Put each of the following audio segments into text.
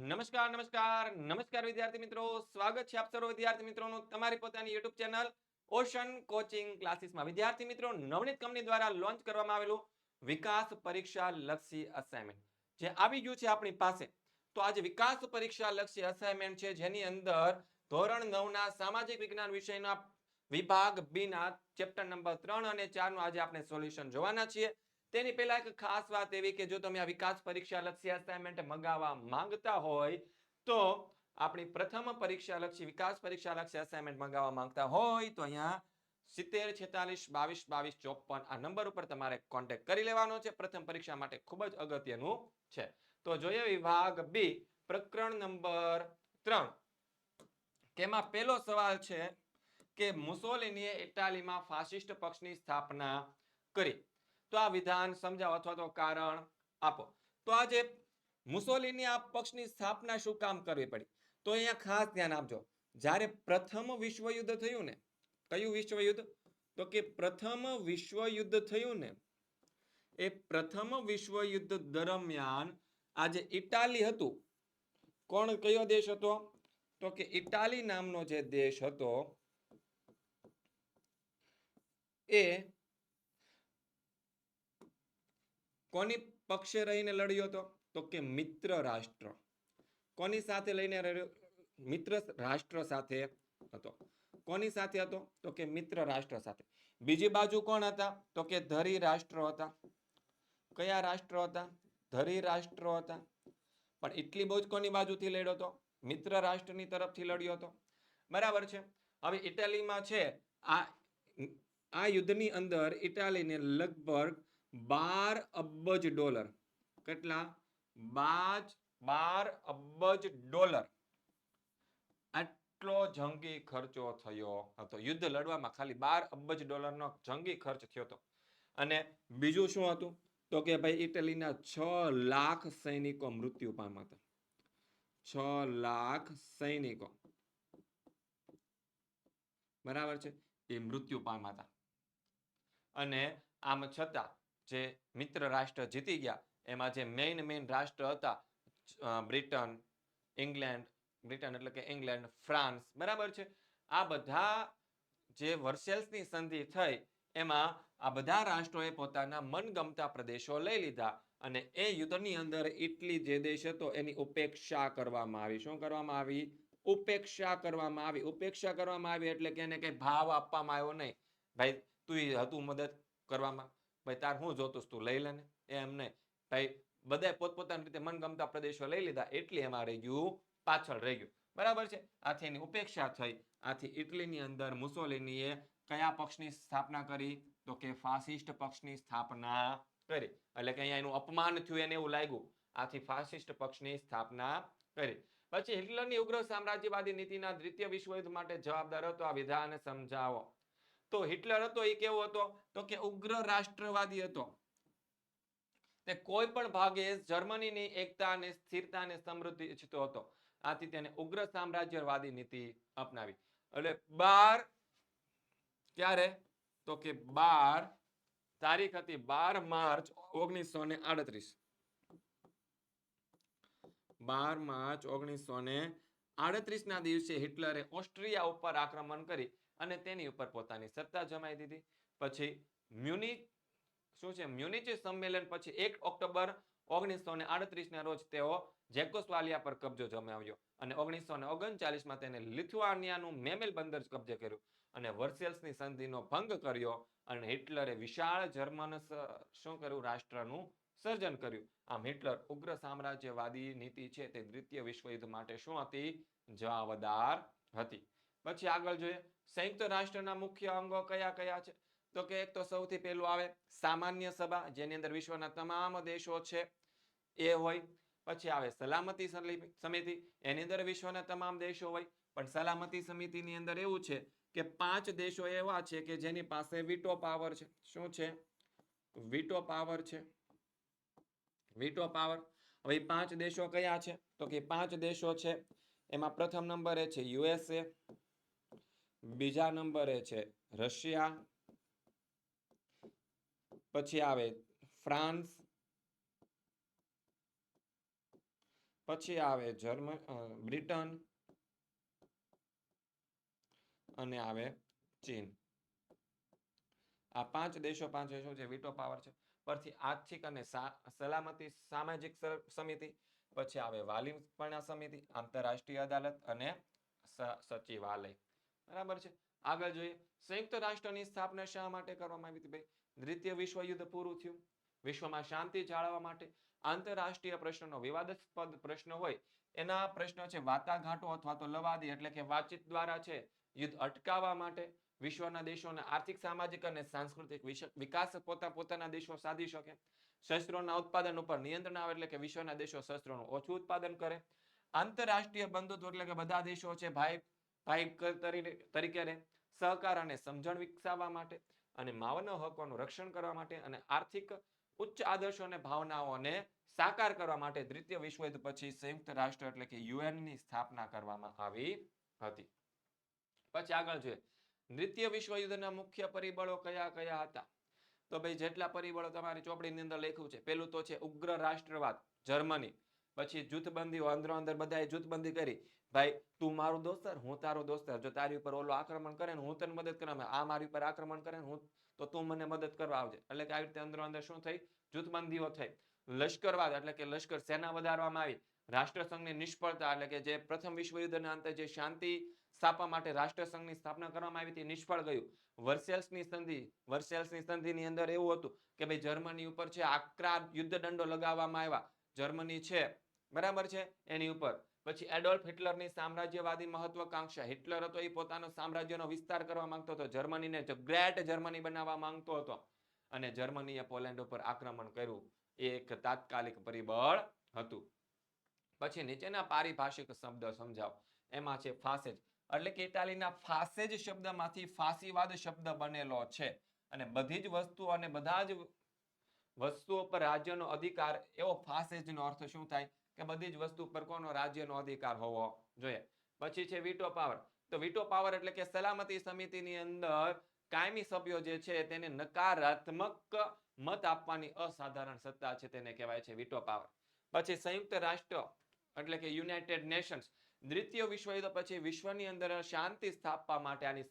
નમસ્કાર નમસ્કાર. નમસ્કાર વિદ્યાર્થી મિત્રો. સ્વાગત છે આપ સર્વ વિદ્યાર્થી મિત્રોનું તમારી પોતાની YouTube ચેનલ ઓશન કોચિંગ ક્લાસીસમાં. વિદ્યાર્થી મિત્રો, નવનીત કંપની દ્વારા લોન્ચ કરવામાં આવેલું વિકાસ પરીક્ષા લક્ષી અસાઇનમેન્ટ જે આવી ગયું છે આપણી પાસે. તો આજે વિકાસ પરીક્ષા લક્ષી અસાઇનમેન્ટ છે, જેની અંદર ધોરણ નવના સામાજિક વિજ્ઞાન વિષયના વિભાગ બી ના ચેપ્ટર નંબર ત્રણ અને ચારનું આજે આપણે સોલ્યુશન જોવાના છીએ. તેની પહેલા એક ખાસ વાત એવી કે જો તમે આ વિકાસ પરીક્ષા લક્ષી અસાઇનમેન્ટ મંગાવવા માંગતા હોય, તો આપણી પ્રથમ પરીક્ષા લક્ષી, વિકાસ પરીક્ષા લક્ષી અસાઇનમેન્ટ મંગાવવા માંગતા હોય, તો અહીંયા સિત્તેર, છેતાલીસ, બાવીસ બાવીસ, ચોપન આ નંબર ઉપર તમારે કોન્ટેક્ટ કરી લેવાનો છે. પ્રથમ પરીક્ષા માટે ખૂબ જ અગત્યનું છે. તો જોઈએ વિભાગ બી, પ્રકરણ નંબર ત્રણ. તેમાં પહેલો સવાલ છે કે મુસોલિનીએ ઇટાલીમાં ફાસિસ્ટ પક્ષની સ્થાપના કરી. તો આ વિધાન સમજાવો અથવા તો કારણ આપો. તો આજે મુસોલીની આ પક્ષની સ્થાપના શું કામ કરવી પડી? તો અહીંયા ખાસ ધ્યાન આપજો. જ્યારે પ્રથમ વિશ્વયુદ્ધ થયું ને, કયું વિશ્વયુદ્ધ? તો કે પ્રથમ વિશ્વયુદ્ધ થયું ને, એ પ્રથમ વિશ્વયુદ્ધ દરમિયાન આ જે ઇટાલી હતું. કોણ કયો દેશ હતો? તો કે ઇટાલી નામનો જે દેશ હતો, એ કોની પક્ષે રહીને લડ્યો હતો? તો કે મિત્ર રાષ્ટ્ર. કોની સાથે લઈને મિત્ર રાષ્ટ્ર સાથે હતો. કોની સાથે હતો? તો કે મિત્ર રાષ્ટ્ર સાથે. બીજી બાજુ કોણ હતા? તો કે ધરી રાષ્ટ્ર હતા. કયા રાષ્ટ્ર હતા? ધરી રાષ્ટ્ર હતા. પણ એટલી બહુ જ કોની બાજુથી લડ્યો હતો? મિત્ર રાષ્ટ્રની તરફથી લડ્યો હતો. બરાબર છે. હવે ઇટાલીમાં છે આ આ યુદ્ધની અંદર ઇટાલીને લગભગ બાર અબજ ડોલર. કેટલા? બાજ, બાર અબજ ડોલર. આટલો જંગી ખર્ચો થયો હતો. યુદ્ધ લડવામાં ખાલી બાર અબજ ડોલરનો જંગી ખર્ચ થયો હતો. અને બીજું શું હતું? તો કે ભાઈ, ઇટલીના છ લાખ સૈનિકો મૃત્યુ પામ્યા હતા. છ લાખ સૈનિકો. બરાબર છે? એ મૃત્યુ પામ્યા હતા. અને આમ છતાં જે મિત્ર રાષ્ટ્ર જીતી ગયા, એમાં જે મેઇન મેઇન રાષ્ટ્ર હતા બ્રિટન, ઇંગ્લેન્ડ, બ્રિટન એટલે કે ઇંગ્લેન્ડ, ફ્રાન્સ, બરાબર છે? આ બધા જે વર્સેલ્સની સંધિ થઈ, એમાં આ બધા રાષ્ટ્રોએ પોતાના મનગમતા પ્રદેશો લઈ લીધા અને એ યુદ્ધની અંદર ઇટલી જે દેશ હતો, એની ઉપેક્ષા કરવામાં આવી. શું કરવામાં આવી? ઉપેક્ષા કરવામાં આવી. ઉપેક્ષા કરવામાં આવી એટલે કે એને કંઈ ભાવ આપવામાં આવ્યો નહીં. ભાઈ, તું હતું મદદ કરવામાં? ભાઈ, તાર હું જોતું તું લઈ લે ને? એમ નહીં ભાઈ બધા પોતપોતાની રીતે મનગમતા પ્રદેશો લઈ લીધા, એટલે એમાં રહી ગયું, પાછળ રહી ગયું. બરાબર છે? આથી એની ઉપેક્ષા થઈ, આથી ઇટલીની અંદર મુસોલિનીએ કયા પક્ષની સ્થાપના કરી? તો કે ફાસિસ્ટ પક્ષની સ્થાપના કરી. એટલે કે અહીંયા એનું અપમાન થયું એને એવું લાગ્યું. આથી ફાસિસ્ટ પક્ષની સ્થાપના કરી. પછી હિટલરની ઉગ્ર સામ્રાજ્યવાદી નીતિના દ્વિતીય વિશ્વયુદ્ધ માટે જવાબદાર હતો આ વિધાન સમજાવો. તો હિટલર હતો એ કેવો હતો? તો કે ઉગ્ર રાષ્ટ્રવાદી હતો. તે કોઈ પણ ભાગે જર્મનીની એકતા અને સ્થિરતા અને સમૃદ્ધિ ઈચ્છતો હતો. આથી તેને ઉગ્ર સામ્રાજ્યવાદી નીતિ અપનાવી. એટલે બાર ક્યારે? તો કે બાર, તારીખ હતી બાર માર્ચ ઓગણીસો ને આડત્રીસ. બાર માર્ચ ઓગણીસો ને આડત્રીસ ના દિવસે હિટલરે ઓસ્ટ્રિયા ઉપર આક્રમણ કરી. અને તેની ઉપર પોતાની સત્તા જમાઈ દીધી. પછી મ્યુનિક શું છે? મ્યુનિચ સંમેલન પછી એક ઓક્ટોબર ઓગણીસો ને આડત્રીસ ના રોજ તેઓ જેકોસ્વાલિયા પર કબજો જમાવ્યો અને ઓગણીસો ને ઓગણચાલીસમાં તેને લિથુઆનિયાનું મેમેલ બંદર કબજે કર્યું અને વર્સેલ્સની સંધિનો ભંગ કર્યો અને હિટલરે વિશાળ જર્મન શું કર્યું? રાષ્ટ્રનું સર્જન કર્યું. આમ હિટલર ઉગ્ર સામ્રાજ્યવાદી નીતિ છે તે દ્વિતીય વિશ્વયુદ્ધ માટે શું હતી? જવાબદાર હતી. પછી આગળ જોઈએ. સંયુક્ત રાષ્ટ્રના મુખ્ય અંગો કયા કયા છે? તો કે એક તો સૌથી પહેલું આવે સામાન્ય સભા, જેની અંદર વિશ્વના તમામ દેશો છે એ હોય. પછી આવે સલામતી સમિતિ, એની અંદર વિશ્વના તમામ દેશો હોય. પણ સલામતી સમિતિની અંદર એવું છે કે પાંચ દેશો એવા છે કે જેની પાસે વીટો પાવર છે. શું છે? વીટો પાવર છે. વીટો પાવર હવે પાંચ દેશો કયા છે? તો કે પાંચ દેશો છે. એમાં પ્રથમ નંબરે છે યુએસએ બીજા નંબરે છે રશિયા. પછી આવે ફ્રાન્સ. પછી આવે જર્મન બ્રિટન. અને આવે ચીન. આ પાંચ દેશો પાંચ શું છે વિટો પાવર છે. પરથી આર્થિક અને સલામતી સામાજિક સમિતિ. પછી આવે વાલીપણા સમિતિ, આંતરરાષ્ટ્રીય અદાલત અને સચિવાલય. બરાબર છે? આગળ જોઈએ. સંયુક્ત રાષ્ટ્રની સ્થાપના શા માટે કરવામાં આવી હતી દ્વિતીય વિશ્વયુદ્ધ પૂરું થયું. વિશ્વમાં શાંતિ જાળવવા માટે આંતરરાષ્ટ્રીય પ્રશ્નનો વિવાદાસ્પદ પ્રશ્ન હોય, એના પ્રશ્નો છે વાટાઘાટો અથવા તો લવાદી એટલે કે વાતચીત દ્વારા છે યુદ્ધ અટકાવવા માટે વિશ્વના દેશોના આર્થિક, સામાજિક અને સાંસ્કૃતિક વિકાસ પોતા, પોતાના દેશો સાધી શકે. શસ્ત્રોના ઉત્પાદન ઉપર નિયંત્રણ આવે એટલે કે વિશ્વના દેશો શસ્ત્રોનું ઓછું ઉત્પાદન કરે. આંતરરાષ્ટ્રીય બંધુત્વ એટલે કે બધા દેશો છે ભાઈ તરીકે સહકાર અને સમજણ વિકસાવવા માટે અને માનવ હકોનું રક્ષણ કરવા માટે અને આર્થિક ઉચ્ચ આદર્શો અને ભાવનાઓને સાકાર કરવા માટે દ્વિતીય વિશ્વયુદ્ધ પછી સંયુક્ત રાષ્ટ્ર એટલે કે યુએનની સ્થાપના કરવામાં આવી હતી. પછી આગળ જોઈએ. દ્વિતીય વિશ્વયુદ્ધના મુખ્ય પરિબળો કયા કયા હતા? તો ભાઈ જેટલા પરિબળો તમારી ચોપડીની અંદર લખ્યું છે. પેલું તો છે ઉગ્ર રાષ્ટ્રવાદ, જર્મની. પછી જૂથબંધી અંદરો અંદર બધાએ જૂથબંધી કરી. ભાઈ, તું મારો દોસ્તર હું તારો દોસ્તર જો તારી ઉપર ઓલો આક્રમણ કરે ને હું તને મદદ કરવા આ મારી ઉપર આક્રમણ કરે ને હું તો તું મને મદદ કરવા આવજે. એટલે કે આવી રીતે અંદરો અંદર શું થઈ? જૂથબંધીઓ થઈ. લશ્કરવાદ, એટલે કે લશ્કર સેના વધારવામાં આવી. રાષ્ટ્રસંઘની નિષ્ફળતા, એટલે કે જે પ્રથમ વિશ્વયુદ્ધના અંતે જે શાંતિ સ્થાપવા માટે રાષ્ટ્રસંઘની સ્થાપના કરવામાં આવી હતી, નિષ્ફળ ગયું. વર્સેલ્સની સંધિ, વર્સેલ્સની સંધિની અંદર એવું હતું કે, ભાઈ, જર્મની ઉપર છે આકરા યુદ્ધ દંડો લગાવવામાં આવ્યા. જર્મની છે બરાબર છે? એની ઉપર. પછી એડોલ્ફ હિટલરની સામ્રાજ્યવાદી મહત્વકાંક્ષા. હિટલર હતો એ પોતાનો સામ્રાજ્યનો વિસ્તાર કરવા માંગતો હતો. જર્મનીને ગ્રેટ જર્મની બનાવવા માંગતો હતો. અને જર્મનીએ પોલેન્ડ ઉપર આક્રમણ કર્યું. એ એક તાત્કાલિક પરિબળ હતું. પછી નીચેના પારિભાષિક શબ્દ સમજાવો. એમાં છે ફાસેજ. એટલે કે ઇટાલીના ફાસેજ શબ્દમાંથી ફાસીવાદ શબ્દ બનેલો છે. અને બધી જ વસ્તુઓ અને બધા જ વસ્તુઓ પર રાજ્યનો અધિકાર, એવો ફાસેજનો અર્થ શું થાય? કે બધી જ વસ્તુ પર કોનો રાજ્યનો અધિકાર હોવો જોઈએ. પછી છે વીટો પાવર તો વીટો પાવર એટલે કે સલામતી સમિતિની અંદર કાયમી સભ્યો જે છે તેને નકારાત્મક મત આપવાની અસાધારણ સત્તા છે તેને કહેવાય છે વીટો પાવર પછી સંયુક્ત રાષ્ટ્ર એટલે કે યુનાઇટેડ નેશન્સ દ્વિતીય વિશ્વયુદ્ધ પછી વિશ્વની અંદર શાંતિ સ્થાપવા માટે આની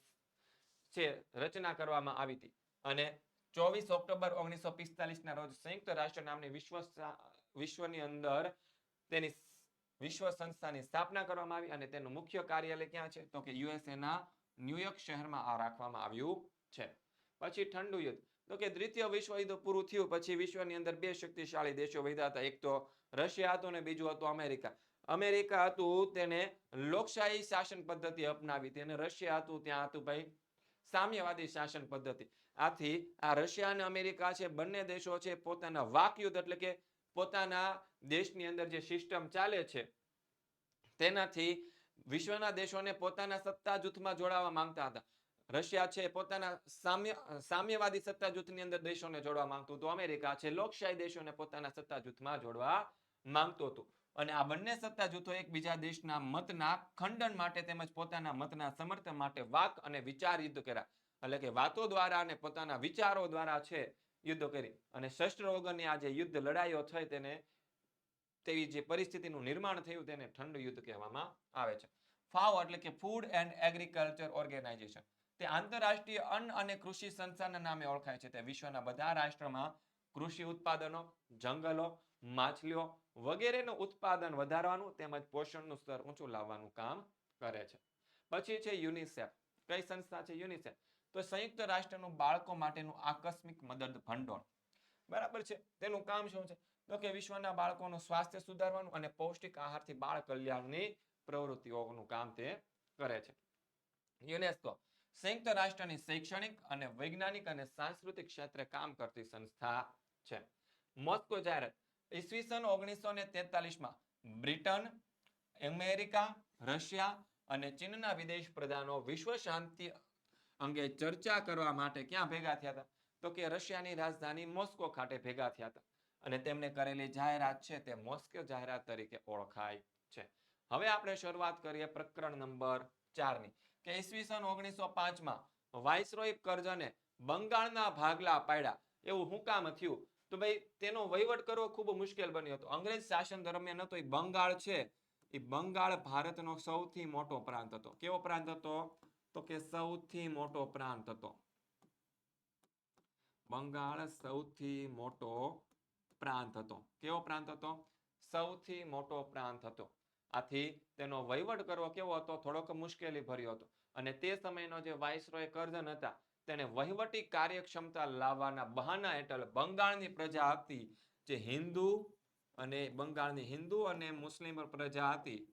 છે રચના કરવામાં આવી હતી. અને ચોવીસ ઓક્ટોબર ઓગણીસો પિસ્તાલીસ ના રોજ સંયુક્ત રાષ્ટ્ર નામની વિશ્વ વિશ્વની અંદર તેની વિશ્વ સંસ્થાની સ્થાપના કરવામાં આવી અને તેનું મુખ્ય કાર્યાલય ક્યાં છે? તો કે યુએસએના ન્યુયોર્ક શહેરમાં આ રાખવામાં આવ્યું છે. પછી ઠંડુ યુદ્ધ. તો કે દ્વિતીય વિશ્વયુદ્ધ પૂરું થયું, પછી વિશ્વની અંદર બે શક્તિશાળી દેશો વધ્યા હતા. એક તો રશિયા હતું અને બીજું હતું અમેરિકા. અમેરિકા હતું તેને લોકશાહી શાસન પદ્ધતિ અપનાવી. હતી અને રશિયા હતું, ત્યાં હતું ભાઈ સામ્યવાદી શાસન પદ્ધતિ. આથી આ રશિયા અને અમેરિકા છે, બંને દેશો છે પોતાના વાકયુદ્ધ એટલે કે પોતાના દેશની અંદર જે સિસ્ટમ ચાલે છે, તેનાથી વિશ્વના દેશોને પોતાના સત્તા જૂથમાં જોડાવા માંગતા હતા. રશિયા છે, પોતાના સામ્ય, સામ્યવાદી સત્તા જૂથની અંદર દેશોને જોડવા માંગતું હતું. અમેરિકા છે, લોકશાહી દેશોને પોતાના સત્તા જૂથમાં જોડવા માંગતું હતું. અને આ બંને સત્તા જૂથો એકબીજા દેશના મતના ખંડન માટે તેમજ પોતાના મતના સમર્થન માટે વાક અને વિચાર યુદ્ધ કર્યા. એટલે કે વાતો દ્વારા અને પોતાના વિચારો દ્વારા છે યુદ્ધ કરી. અને શસ્ત્ર વગરની આ જે યુદ્ધ લડાઈઓ થઈ તેને, તેવી જે પરિસ્થિતિનું નિર્માણ થયું તેને ઠંડુ યુદ્ધ કહેવામાં આવે છે. ફાવ એટલે કે ફૂડ એન્ડ એગ્રીકલ્ચર ઓર્ગેનાઇઝેશન તે આંતરરાષ્ટ્રીય અન્ન અને કૃષિ સંસ્થાના નામે ઓળખાય છે. તે વિશ્વના બધા રાષ્ટ્રમાં કૃષિ ઉત્પાદનો, જંગલો, માછલીઓ વગેરેનું ઉત્પાદન વધારવાનું તેમજ પોષણનું સ્તર ઊંચું લાવવાનું કામ કરે છે. પછી છે યુનિસેફ. કઈ સંસ્થા છે યુનિસેફ? તો સંયુક્ત રાષ્ટ્રનું બાળકો માટેનું આકસ્મિક મદદ ભંડોળ. બરાબર છે? તેનું કામ શું છે? તો કે વિશ્વના બાળકોનું સ્વાસ્થ્ય સુધારવાનું અને પૌષ્ટિક આહારથી બાળ કલ્યાણની પ્રવૃત્તિઓનું કામ તે કરે છે. યુનેસ્કો, સંયુક્ત રાષ્ટ્રની શૈક્ષણિક અને વૈજ્ઞાનિક અને સાંસ્કૃતિક ક્ષેત્રે કામ કરતી સંસ્થા છે. મોસ્કો જાહેરાત ઈસવીસન ઓગણીસો ને તેતાલીસમાં બ્રિટન, અમેરિકા, રશિયા અને ચીનના વિદેશ પ્રધાનો વિશ્વ શાંતિ અંગે ચર્ચા કરવા માટે ક્યાં ભેગા થયા હતા? તો કે રશિયાની રાજધાની મોસ્કો ખાતે ભેગા થયા હતા. અને તેમને કરેલી જાહેરાત છે તે મોસ્કો જાહેરાત તરીકે ઓળખાય છે. હવે આપણે શરૂઆત કરીએ પ્રકરણ નંબર ચારની, કે ઈસવીસન ઓગણીસો પાંચમાં વાઇસરોય કરજને બંગાળના ભાગલા પાડ્યા. એવું હું કામ થયું? તો ભાઈ, તેનો વહીવટ કરવો ખૂબ મુશ્કેલ બન્યો હતો. અંગ્રેજ શાસન દરમિયાન હતો એ બંગાળ છે. એ બંગાળ ભારતનો સૌથી મોટો પ્રાંત હતો. કેવો પ્રાંત હતો? તો કે સૌથી મોટો પ્રાંત હતો. બંગાળ સૌથી મોટો પ્રાંત હતો. કેવો પ્રાંત હતો? સૌથી મોટો પ્રાંત હતો. આથી તેનો વહીવટ કરવો કેવો હતો? થોડોક મુશ્કેલી ભર્યો હતો. અને તે સમયનો જે વાઇસરોય કરજન હતા તેને વહીવટી કાર્યક્ષમતા લાવવાના બહાના હેઠળ બંગાળની પ્રજા હતી. જે હિન્દુ અને બંગાળની હિન્દુ અને મુસ્લિમ પ્રજા હતી.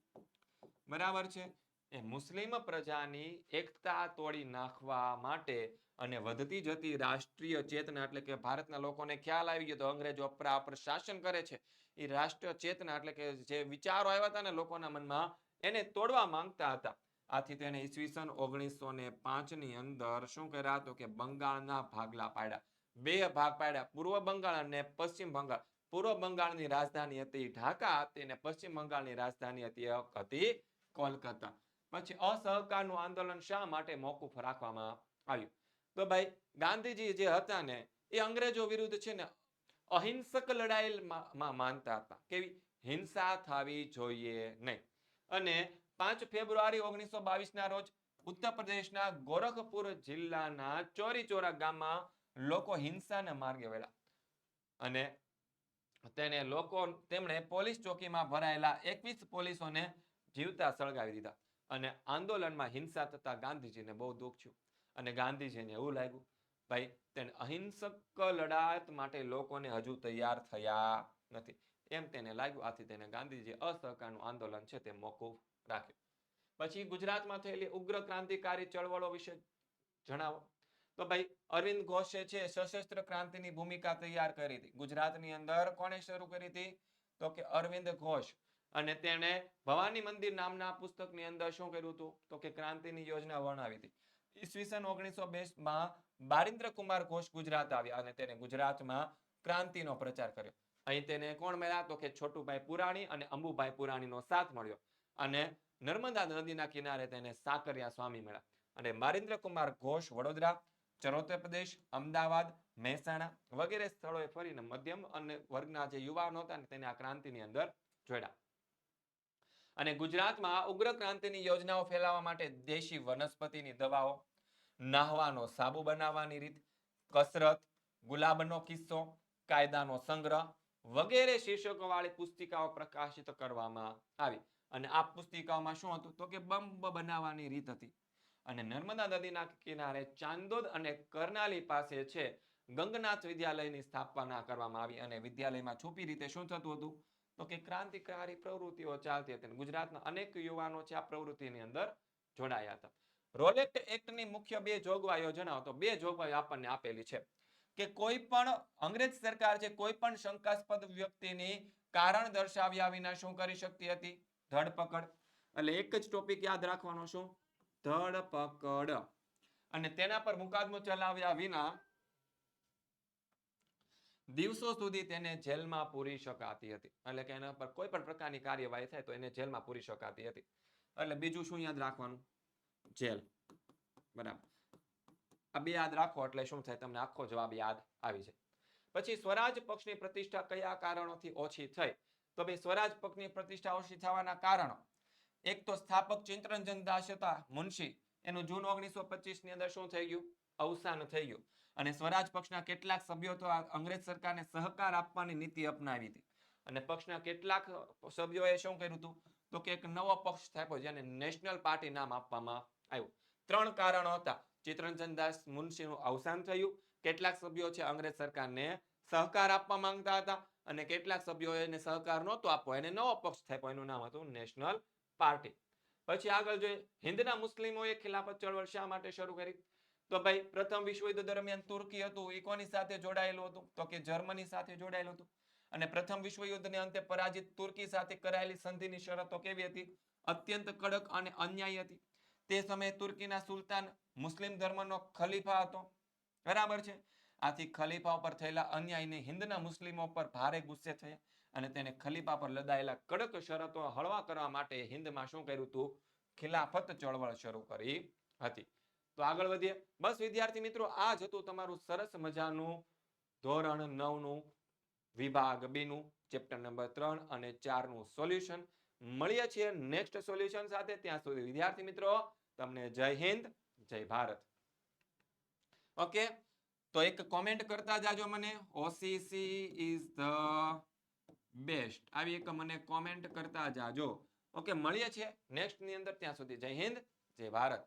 બરાબર છે? એ મુસ્લિમ પ્રજાની એકતા તોડી નાખવા માટે અને વધતી જતી રાષ્ટ્રીય ચેતના એટલે કે ભારતના લોકોને ખ્યાલ આવી ગયો તો અંગ્રેજો અપરા શાસન કરે છે. એ રાષ્ટ્રીય ચેતના એટલે કે જે વિચારો આવ્યા હતા ને લોકોના મનમાં એને તોડવા માંગતા હતા. આથી તેને ઈસવીસન ઓગણીસો ને પાંચની અંદર શું કર્યા તો કે બંગાળના ભાગલા પાડ્યા. બે ભાગ પાડ્યા. પૂર્વ બંગાળ અને પશ્ચિમ બંગાળ. પૂર્વ બંગાળની રાજધાની હતી ઢાકા હતી અને પશ્ચિમ બંગાળની રાજધાની હતી હતી કોલકાતા. પછી અસહકારનું આંદોલન શા માટે મોકૂફ રાખવામાં આવ્યું? તો ભાઈ, ગાંધીજી જે હતા ને, એ અંગ્રેજો વિરુદ્ધ છે ને, અહિંસક લડાઈમાં માનતા હતા. કેવી? હિંસા થવી જોઈએ નહીં. અને પાંચ ફેબ્રુઆરી ઓગણીસો ના રોજ ઉત્તર પ્રદેશના ગોરખપુર જિલ્લાના ચોરીચોરા ગામમાં લોકો હિંસાના માર્ગે વળ્યા. અને તેને લોકો, તેમણે પોલીસ ચોકીમાં ભરાયેલા એકવીસ પોલીસોને જીવતા સળગાવી દીધા. અને આંદોલનમાં હિંસા થતા ગાંધીજીને બહુ દુઃખ થયું. અને ગાંધીજીને એવું લાગ્યું, ભાઈ, તેને અહિંસક લડાત માટે લોકોને હજુ તૈયાર થયા નથી. એમ તેને લાગ્યું. આથી તેને ગાંધીજી અસહકારનું આંદોલન છે તે મોકૂફ રાખ્યું. પછી ગુજરાતમાં થયેલી ઉગ્ર ક્રાંતિકારી ચળવળો વિશે જણાવો. તો ભાઈ, અરવિંદ ઘોષે છે, સશસ્ત્ર ક્રાંતિની ભૂમિકા તૈયાર કરી હતી. ગુજરાતની અંદર કોણે શરૂ કરી હતી? તો કે અરવિંદ ઘોષ. અને તેણે ભવાની મંદિર નામના પુસ્તકની અંદર શું કર્યું હતું? તો કે ક્રાંતિની યોજના વર્ણવી હતી. ઈસવીસન ઓગણીસો માં બારિન્દ્ર કુમાર ઘોષ ગુજરાત આવ્યા અને તેને ગુજરાતમાં ક્રાંતિનો પ્રચાર કર્યો. અહીં તેને કોણ મળ્યા? તો કે છોટુભાઈ પુરાણી અને અંબુભાઈ પુરાણીનો સાથ મળ્યો. અને નર્મદા નદીના કિનારે તેને સાકરિયા સ્વામી મળ્યા. અને બારિન્દ્ર કુમાર ઘોષ વડોદરા, ચરોતર પ્રદેશ, અમદાવાદ, મહેસાણા વગેરે સ્થળોએ ફરીને મધ્યમ અને વર્ગના જે યુવાનો હતા તેને આ ક્રાંતિની અંદર જોડ્યા. અને ગુજરાતમાં ઉગ્ર ક્રાંતિની યોજનાઓ ફેલાવવા માટે દેશી વનસ્પતિની દવાઓ, નાહવાનો સાબુ બનાવવાની રીત, કસરત, ગુલાબનો કિસ્સો, કાયદાનો સંગ્રહ વગેરે શીર્ષકો વાળી પુસ્તિકાઓ પ્રકાશિત કરવામાં આવી. અને આ પુસ્તિકાઓમાં શું હતું? તો કે બંબ બનાવવાની રીત હતી. અને નર્મદા નદીના કિનારે ચાંદોદ અને કરનાલી પાસે છે ગંગનાથ વિદ્યાલયની સ્થાપના કરવામાં આવી. અને વિદ્યાલયમાં છુપી રીતે શું થતું હતું? તો કે ક્રાંતિકારી પ્રવૃત્તિઓ ચાલતી હતી ગુજરાતના અનેક યુવાનો છે આ પ્રવૃત્તિની અંદર જોડાયા હતા. રોલેક્ટ એક્ટની મુખ્ય બે જોગવાઈઓ જણાવો તો બે જોગવાઈઓ આપણને આપેલી છે. કે કોઈ પણ અંગ્રેજ સરકાર છે કોઈ પણ શંકાસ્પદ વ્યક્તિની કારણ દર્શાવ્યા વિના શું કરી શકતી હતી? ધરપકડ. એટલે એક જ ટોપિક યાદ રાખવાનો શું? ધરપકડ. અને તેના પર મુકાદમો ચલાવ્યા વિના દિવસો સુધી તેને જેલમાં પૂરી શકાતી હતી. એટલે કે એના પર કોઈ પણ પ્રકારની કાર્યવાહી થાય તો એને જેલમાં પૂરી શકાતી હતી. એટલે બીજું શું યાદ રાખવાનું? જેલ. બરાબર. આ બે યાદ રાખો એટલે શું થાય? તમને આખો જવાબ યાદ આવી જાય. પછી સ્વરાજ પક્ષની પ્રતિષ્ઠા કયા કારણોથી ઓછી થઈ? તો ભાઈ, સ્વરાજ પક્ષની પ્રતિષ્ઠા ઓછી થવાના કારણો. એક તો સ્થાપક ચિંતરંજન દાસ હતા, મુનશી. એનું જૂન ઓગણીસો ની અંદર શું થઈ ગયું? અવસાન થઈ ગયું. અને સ્વરાજ પક્ષના કેટલાક સભ્યો તો અંગ્રેજ સરકારને સહકાર આપવાની નીતિ અપનાવી હતી. અને પક્ષના કેટલાક સભ્યોએ શું કર્યું હતું? તો કે એક નવો પક્ષ સ્થાપ્યો જેને નેશનલ પાર્ટી નામ આપવામાં આવ્યું. ત્રણ કારણો હતા. ચિત્રંજન દાસ, મુનશીનું અવસાન થયું. કેટલાક સભ્યો છે અંગ્રેજ સરકારને સહકાર આપવા માંગતા હતા અને કેટલાક સભ્યો સહકાર નહોતો આપવો એને નવો પક્ષ સ્થાપ્યો. એનું નામ હતું નેશનલ પાર્ટી. પછી આગળ જોઈએ. હિન્દના મુસ્લિમોએ ખિલાફત ચળવળ શા માટે શરૂ કરી? તો ભાઈ, પ્રથમ વિશ્વયુદ્ધ દરમિયાન તુર્કી હતું, એ કોની સાથે જોડાયેલું હતું? તો કે જર્મની સાથે જોડાયેલું હતું. અને પ્રથમ વિશ્વયુદ્ધને અંતે પરાજિત તુર્કી સાથે કરાયેલી સંધિની શરતો કેવી હતી? અત્યંત કડક અને અન્યાયી હતી. તે સમયે તુર્કીના સુલતાન મુસ્લિમ ધર્મનો ખલીફા હતો. બરાબર છે? આથી ખલીફા ઉપર થયેલા અન્યાયને હિન્દના મુસ્લિમો પર ભારે ગુસ્સે થયા અને તેને ખલીફા પર લદાયેલા કડક શરતો હળવા કરવા માટે હિન્દમાં શું કર્યું હતું ખિલાફત ચળવળ શરૂ કરી હતી. તો આગળ વધીએ. બસ વિદ્યાર્થી મિત્રો આ જ હતું તમારું સરસ મજાનું ધોરણ નવનું વિભાગ બે નું ચેપ્ટર નંબર ત્રણ અને ચારનું સોલ્યુશન. મળીએ છીએ નેક્સ્ટ સોલ્યુશન સાથે. ત્યાં સુધી વિદ્યાર્થી મિત્રો, તમને જય હિન્દ, જય ભારત. ઓકે, તો એક કોમેન્ટ કરતા જાજો મને. ઓસીસી ઇઝ ધ બેસ્ટ આવી એક મને કોમેન્ટ કરતા જાજો. ઓકે, મળીએ છીએ નેક્સ્ટની અંદર. ત્યાં સુધી જય હિન્દ, જય ભારત.